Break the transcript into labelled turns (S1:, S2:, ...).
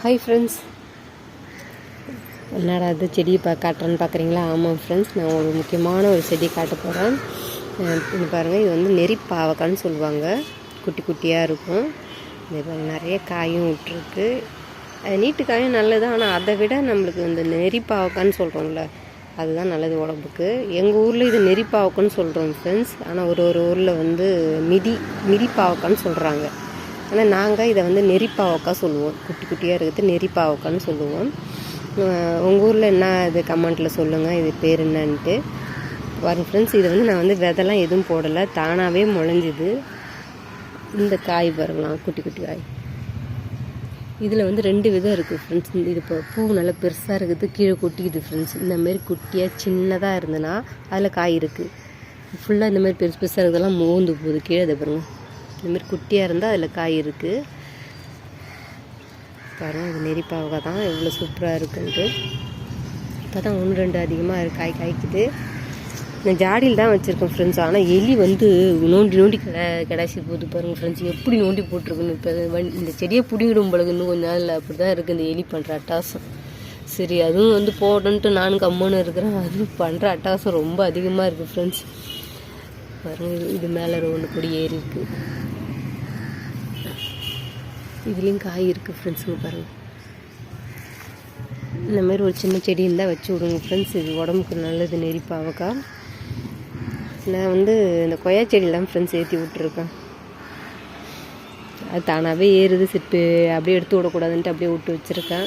S1: Hi friends என்னடா அது செடியை பா காட்டுறேன்னு பார்க்குறீங்களா ஆமாம் ஃப்ரெண்ட்ஸ் நான் ஒரு முக்கியமான ஒரு செடி காட்ட போகிறேன் இது பாருங்கள் இது வந்து நெறி பாவக்கான்னு சொல்லுவாங்க. குட்டி குட்டியாக இருக்கும். இது நிறைய காயும் விட்டுருக்கு. அது நீட்டு காயும் நல்லது. ஆனால் அதை விட நம்மளுக்கு இந்த நெறி பாவக்கான்னு சொல்கிறோம்ல அதுதான் நல்லது உடம்புக்கு. எங்கள் ஊரில் இது நெறி பாவக்கான்னு சொல்கிறோம் ஃப்ரெண்ட்ஸ் ஆனால் ஒரு ஒரு ஊரில் வந்து மிதி மிதி பாவக்கான்னு சொல்கிறாங்க ஆனால் நாங்கள் இதை வந்து நெறிப்பாவக்காய் சொல்லுவோம். குட்டி குட்டியாக இருக்கிறது நெறிப்பாவக்கான்னு சொல்லுவோம். உங்கள் ஊரில் என்ன இது கமெண்ட்டில் சொல்லுங்கள் இது பேர் என்னன்ட்டு. வரும் ஃப்ரெண்ட்ஸ் இது வந்து நான் வந்து விதெல்லாம் எதுவும் போடலை. தானாகவே முளைஞ்சிது. இந்த காய் பாருங்களாம் குட்டி குட்டி காய். இதில் வந்து ரெண்டு விதம் இருக்குது ஃப்ரெண்ட்ஸ் இது இப்போ பூ நல்லா பெருசாக இருக்குது கீழே கொட்டிக்குது ஃப்ரெண்ட்ஸ் இந்த மாதிரி குட்டியாக சின்னதாக இருந்ததுன்னா அதில் காய் இருக்குது. ஃபுல்லாக இந்த மாதிரி பெருசு பெருசாக இருக்கிறதெல்லாம் மோந்து போகுது. கீழே இதை பாருங்க. இதுமாரி குட்டியாக இருந்தால் அதில் காய் இருக்குது பாருங்கள் இது நெறிப்பாவக்காய் தான். எவ்வளோ சூப்பராக இருக்குன்ட்டு. இப்போ தான் ஒன்று ரெண்டு அதிகமாக இருக்குது காய் காய்க்குது. நான் ஜாடியில் தான் வச்சுருக்கேன் ஃப்ரெண்ட்ஸ் ஆனால் எலி வந்து நோண்டி நோண்டி கிட கிடாசி போகுது பாருங்கள் ஃப்ரெண்ட்ஸ் எப்படி நோண்டி போட்டிருக்குன்னு இப்போ வண் இந்த செடியை பிடிங்கிடும் பழகு இன்னும் கொஞ்ச நாள் அப்படி தான் இருக்குது இந்த எலி பண்ணுற அட்டாசம். சரி அதுவும் வந்து போடணுன்ட்டு நானும் கம்முன்னு இருக்கிறேன். அதுவும் பண்ணுற அட்டாசம் ரொம்ப அதிகமாக இருக்குது ஃப்ரெண்ட்ஸ் பாருங்கள் இது மேலே ஒன்று கொடி ஏறி இருக்கு. இதுலேயும் காய் இருக்குது ஃப்ரெண்ட்ஸுங்க பாருங்கள் இந்த மாதிரி ஒரு சின்ன செடி இருந்தால் வச்சு விடுங்க ஃப்ரெண்ட்ஸ் இது உடம்புக்கு நல்லது நெறி பாவக்காய் நான் வந்து இந்த கொய்யா செடியெல்லாம் ஃப்ரெண்ட்ஸ் ஏற்றி விட்டுருக்கேன். அது தானாகவே ஏறுது சிட்டு அப்படியே எடுத்து விடக்கூடாதுன்ட்டு அப்படியே விட்டு வச்சுருக்கேன்.